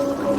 Oh,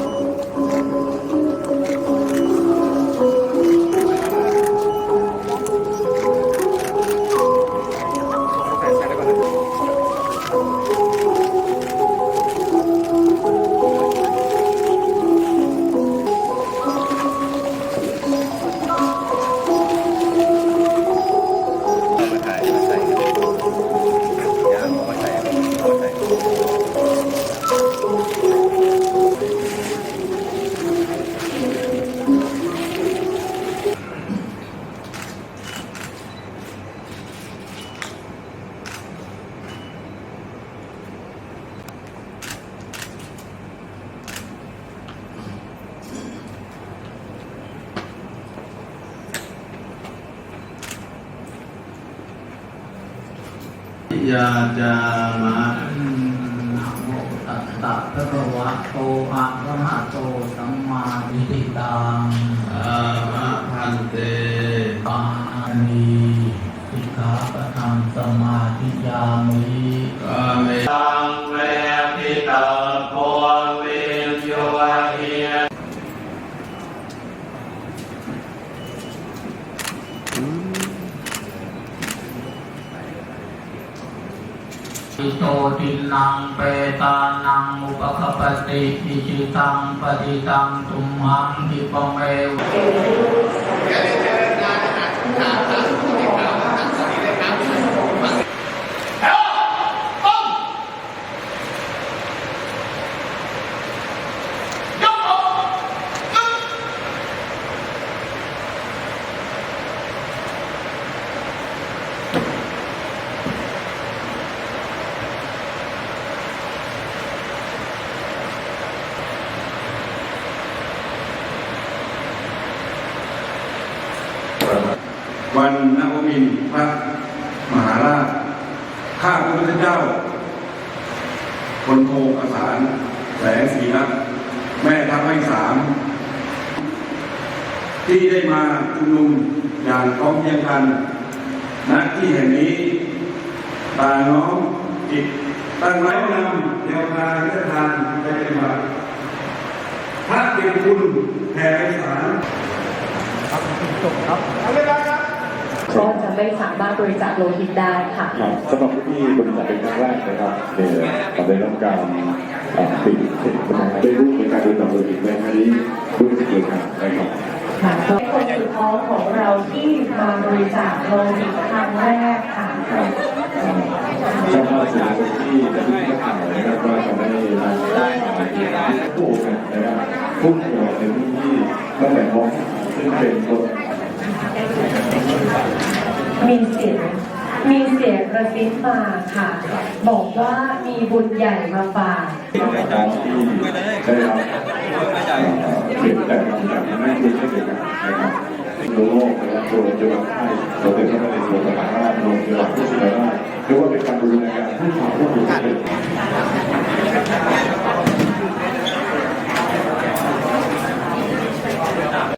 ยาจามะนะโมตัสสะภะคะวะโตอะระหะโตสัมมาทิฏฐิตังอะระ อิโตทินังเปตานังอุปคปติอิจิตังปฏิตังตุมหังอิปเมว วันนวมินทร์พระมหาราช ข้าพระพุทธเจ้าพลโทประสานแสงสีรัตน์แม่ทัพภาคสาม ที่ได้มาชุมนุมอย่างพร้อมเพรียงกันณที่แห่งนี้ต่างน้อมจิตตั้งไว้นำแนวทางและทางไปปฏิบัติพระเกียรติคุณแผ่ไพศาล ก็จะไม่สามารถบริจาคโลหิตได้ค่ะครับสำหรับผู้ที่บริจาคเป็นครั้งแรกนะครับเนี่ยเราได้รับการอ่าติดได้รูปในการบริจาคโลหิตในครั้งนี้ด้วยเช่นกันนะครับค่ะก็คนสุดท้องของเราที่มาบริจาคโลหิตครั้งแรกค่ะครับอ่าชาวบ้านสื่อมวลชนที่จะดูข่าวนะครับก็จะได้รายได้ผู้กันนะครับพุ่งตรวจในพื้นที่ตั้งแต่ท้องซึ่งเป็นคน มีเสียงมีเสียงกระซิบมาค่ะ บอกว่ามีบุญใหญ่มาฝากในการที่ได้รับเสียนแปลงจากแม่คุณเช่นเดียวกันนะครับโลกนะครับโดยจังหวัดไทยเราเป็นพระนเรศวรมหาราชโรงพยาบาลพุทธชินราชหรือว่าเป็นการบูรณาการผู้ข่าวผู้ดูแล